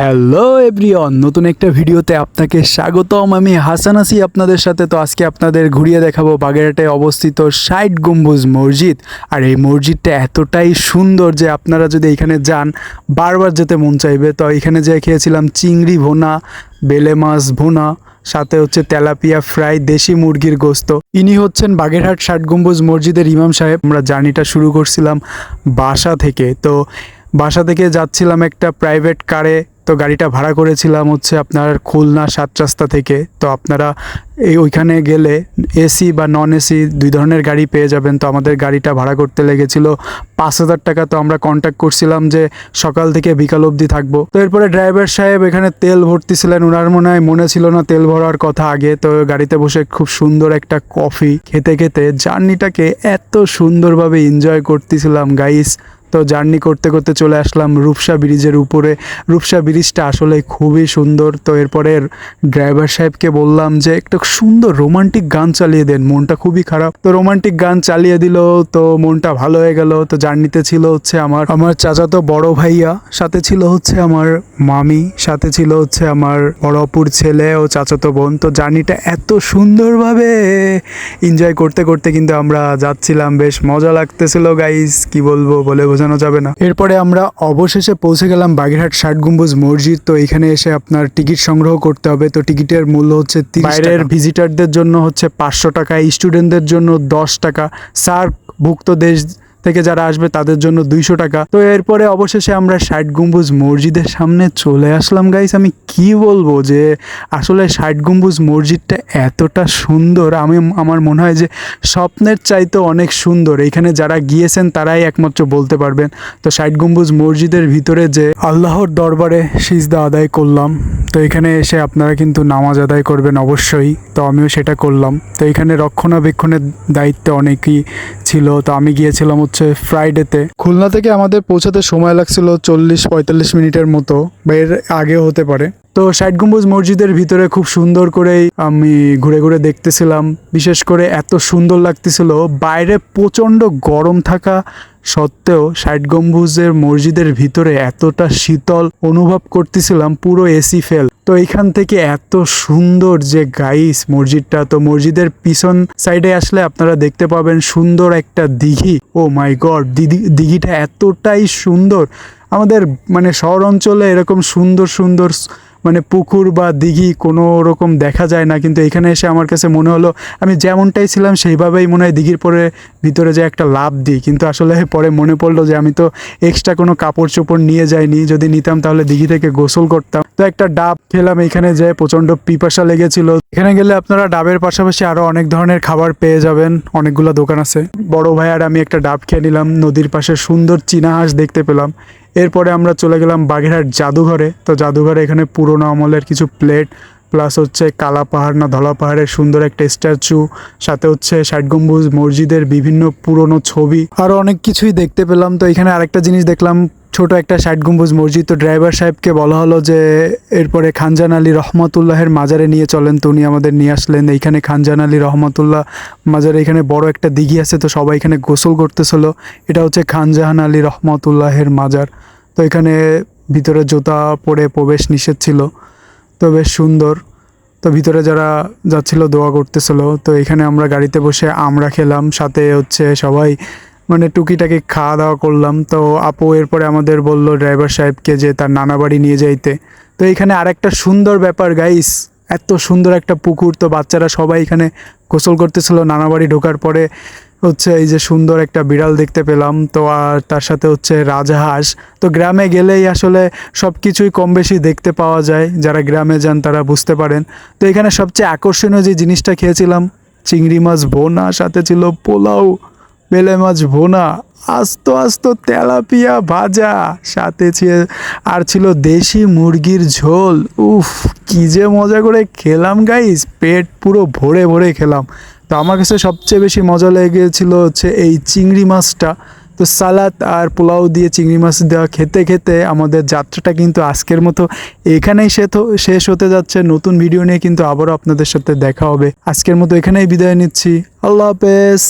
Hello everyone নতুন একটা ভিডিওতে আপনাকে স্বাগতম। আমি হাসান আসি আপনাদের সাথে। তো আজকে আপনাদের ঘুরিয়ে দেখাবো বাগেরহাটে অবস্থিত ষাট গম্বুজ মসজিদ। আর এই মসজিদটা এতটাই সুন্দর যে আপনারা যদি এখানে যান, বারবার যেতে মন চাইবে। তো এখানে যে খেয়েছিলাম চিংড়ি ভোনা, বেলে মাছ ভুনা, সাথে হচ্ছে তেলাপিয়া ফ্রাই, দেশি মুরগির গোস্ত। ইনি হচ্ছেন বাগেরহাট ষাট গম্বুজ মসজিদের ইমাম সাহেব। আমরা জার্নিটা শুরু করছিলাম বাসা থেকে। তো বাসা থেকে যাচ্ছিলাম একটা প্রাইভেট কারে। তো গাড়িটা ভাড়া করেছিলাম হচ্ছে আপনার খুলনা সাত রাস্তা থেকে। তো আপনারা এই ওইখানে গেলে এসি বা নন এসি দুই ধরনের গাড়ি পেয়ে যাবেন। তো আমাদের গাড়িটা ভাড়া করতে লেগেছিল পাঁচ হাজার টাকা। তো আমরা কন্ট্যাক্ট করছিলাম যে সকাল থেকে বিকাল অবধি থাকব। তো এরপরে ড্রাইভার সাহেব এখানে তেল ভরতেছিলেন ওনার মনে হয় মনে ছিল না তেল ভরার কথা আগে। তো গাড়িতে বসে খুব সুন্দর একটা কফি খেতে খেতে জার্নিটাকে এত সুন্দরভাবে এনজয় করতেছিলাম গাইস তো জার্নি করতে করতে চলে আসলাম রূপসা ব্রিজের উপরে। রূপসা ব্রিজটা আসলে খুবই সুন্দর। তো এরপরে ড্রাইভার সাহেবকে বললাম যে, একটা সুন্দর রোমান্টিক গান চালিয়ে দেন, মনটা খুবই খারাপ। তো রোমান্টিক গান চালিয়ে দিল, তো মনটা ভালো হয়ে গেল। তো জার্নিতে ছিল হচ্ছে আমার আমার চাচাতো বড় ভাইয়া, সাথে ছিল হচ্ছে আমার মামি, সাথে ছিল হচ্ছে আমার বড় অপুর ছেলে ও চাচাতো বোন। তো জার্নিটা এত সুন্দরভাবে এনজয় করতে করতে কিন্তু আমরা যাচ্ছিলাম। বেশ মজা লাগতেছিল গাইস কি বলব, বলে বোঝানো যাবে না। এরপরে আমরা অবশেষে পৌঁছে গেলাম বাগেরহাট ষাট গম্বুজ মসজিদ। তো এখানে এসে আপনার টিকিট সংগ্রহ করতে হবে। তো টিকিটের মূল্য হচ্ছে বাইরের ভিজিটারদের জন্য হচ্ছে পাঁচশো টাকা স্টুডেন্টদের জন্য দশ টাকা। সার্ক ভুক্ত দেশ থেকে যারা আসবে তাদের জন্য দুইশো টাকা। তো এরপরে অবশেষে আমরা ষাট গম্বুজ মসজিদের সামনে চলে আসলাম। গাইস আমি কি বলব যে আসলে ষাট গম্বুজ মসজিদটা এতটা সুন্দর। আমি, আমার মনে হয় যে স্বপ্নের চাইতে অনেক সুন্দর। এখানে যারা গিয়েছেন তারাই একমাত্র বলতে পারবেন। তো ষাট গম্বুজ মসজিদের ভিতরে যে আল্লাহর দরবারে সিজদা আদায় করলাম। তো এখানে এসে আপনারা কিন্তু নামাজ আদায় করবেন অবশ্যই। তো আমিও সেটা করলাম। তো এখানে রক্ষণাবেক্ষণের দায়িত্ব অনেকই ছিল। তো আমি গিয়েছিলাম হচ্ছে ফ্রাইডেতে খুলনা থেকে আমাদের পৌঁছাতে সময় লাগছিল চল্লিশ পঁয়তাল্লিশ মিনিটের মতো বা এর আগেও হতে পারে। তো ষাট গম্বুজ মসজিদের ভিতরে খুব সুন্দর করেই আমি ঘুরে ঘুরে দেখতেছিলাম। বিশেষ করে এত সুন্দর লাগতেছিল, বাইরে প্রচণ্ড গরম থাকা সত্ত্বেও ষাট গম্বুজের মসজিদের ভিতরে এতটা শীতল অনুভব করতেছিলাম, পুরো এসি ফেল। তো এখান থেকে এত সুন্দর যে গাইস মসজিদটা, তো মসজিদের পিছন সাইডে আসলে আপনারা দেখতে পাবেন সুন্দর একটা দিঘি। ও মাই গড, দিঘি, দিঘিটা এতটাই সুন্দর। আমাদের মানে শহর অঞ্চলে এরকম সুন্দর সুন্দর মানে পুকুর বা দিঘি কোনো রকম দেখা যায় না। কিন্তু এখানে এসে আমার কাছে মনে হলো, আমি যেমনটাই ছিলাম সেইভাবেই মনে হয় দিঘির পরে ভিতরে যে একটা লাভ দিই। কিন্তু আসলে পরে মনে পড়ল যে আমি তো এক্সট্রা কোনো কাপড় চোপড় নিয়ে যাইনি। যদি নিতাম তাহলে দিঘি থেকে গোসল করতাম। তো একটা ডাব খেলাম, এখানে যে প্রচণ্ড পিপাসা লেগেছিল। এখানে গেলে আপনারা ডাবের পাশাপাশি আরও অনেক ধরনের খাবার পেয়ে যাবেন। অনেকগুলো দোকান আছে। বড় ভাই আর আমি একটা ডাব খেয়ে নিলাম। নদীর পাশে সুন্দর চীনা হাঁস দেখতে পেলাম। এরপরে আমরা চলে গেলাম বাগেরহাট জাদুঘরে। তো জাদুঘরে এখানে পুরোনো আমলের কিছু প্লেট, প্লাস হচ্ছে কালা পাহাড় না ধলা পাহাড়ের সুন্দর একটা স্ট্যাচু, সাথে হচ্ছে ষাট গম্বুজ মসজিদের বিভিন্ন পুরনো ছবি। আরও অনেক কিছুই দেখতে পেলাম। তো এখানে আরেকটা জিনিস দেখলাম ছোট একটা ষাট গম্বুজ মসজিদ। তো ড্রাইভার সাহেবকে বলা হলো যে, এরপরে খানজান আলী রহমতুল্লাহের মাজারে নিয়ে চলেন তো উনি আমাদের নিয়ে আসলেন। এইখানে খানজান আলী রহমতুল্লাহ মাজারে এখানে বড় একটা দিঘি আছে, তো সবাই এখানে গোসল করতেছিল। এটা হচ্ছে খানজাহান আলী রহমতুল্লাহের মাজার। তো এখানে ভিতরে জুতা পরে প্রবেশ নিষেধ ছিল। তো বেশ সুন্দর। তো ভিতরে যারা যাচ্ছিল দোয়া করতেছিল। তো এখানে আমরা গাড়িতে বসে আমরা খেলাম। সাথে হচ্ছে সবাই মানে টুকিটাকি খাওয়া দাওয়া করলাম। তো আপু এরপরে আমাদের বলল ড্রাইভার সাহেবকে যে তার নানা বাড়ি নিয়ে যাইতে। তো এখানে আরেকটা সুন্দর ব্যাপার গাইস এত সুন্দর একটা পুকুর। তো বাচ্চারা সবাই এখানে গোসল করতেছিল, নানা বাড়ি ঢোকার পরে হচ্ছে এই যে সুন্দর একটা বিড়াল দেখতে পেলাম। তো আর তার সাথে হচ্ছে রাজহাঁস তো গ্রামে গেলেই আসলে সব কিছুই কম বেশি দেখতে পাওয়া যায়। যারা গ্রামে যান তারা বুঝতে পারেন। তো এখানে সবচেয়ে আকর্ষণীয় যে জিনিসটা খেয়েছিলাম, চিংড়ি মাছ বোনা, সাথে ছিল পোলাও। বেলে মাছ ভোনা, আস্ত আস্ত তেলাপিয়া ভাজা, সাথে আর ছিল দেশি মুরগির ঝোল। উফ, কি যে মজা করে খেলাম গাইস পেট পুরো ভরে ভরে খেলাম। তো আমার কাছে সবচেয়ে বেশি মজা লেগেছিল হচ্ছে এই চিংড়ি মাছটা। তো সালাদ আর পোলাও দিয়ে চিংড়ি মাছ দেওয়া খেতে খেতে আমাদের যাত্রাটা কিন্তু আজকের মতো এখানেই শেষ হতে যাচ্ছে। নতুন ভিডিও নিয়ে কিন্তু আবারও আপনাদের সাথে দেখা হবে। আজকের মতো এখানেই বিদায় নিচ্ছি। আল্লাহ হাফেজ।